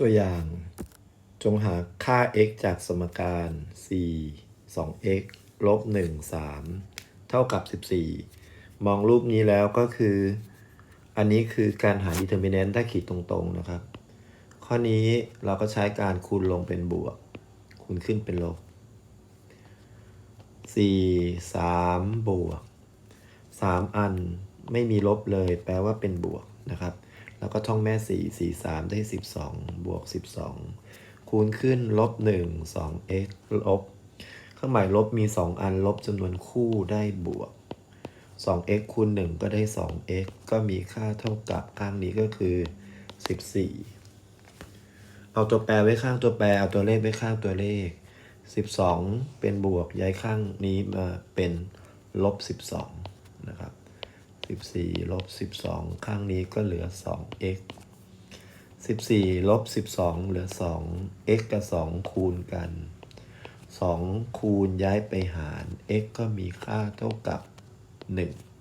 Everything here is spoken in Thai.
ตัวอย่าง จงหาค่า x จากสมการ 4 2x ลบ 1 3 เท่ากับ 14 มองรูปนี้แล้วก็คือ อันนี้คือการหา determinant ถ้าขีดตรงๆนะครับ ข้อนี้เราก็ใช้การคูณลงเป็นบวก คูณขึ้นเป็นลบ 4 3 บวก 3 อันไม่มีลบเลย แปลว่าเป็นบวกนะครับ แล้วก็ท่องแม่4 4 3 ได้ 12 บวก 12 คูณขึ้นลบ 1 2 x ลบ เครื่องหมายลบมี 2 อันลบจำนวนคู่ได้บวก 2x คูณ 1 ก็ได้ 2x ก็มีค่าเท่ากับข้างนี้ก็คือ 14 เอาตัวแปรไว้ข้างตัวแปร เอาตัวเลขไว้ข้างตัวเลข 12 เป็นบวกย้ายข้างนี้มาเป็นลบ 12 นะครับ 14ลบ12 ข้างนี้ก็เหลือ 2x 14ลบ12 เหลือ 2 x กับ 2 คูณกัน 2 คูณย้ายไปหาร x ก็มีค่าเท่ากับ 1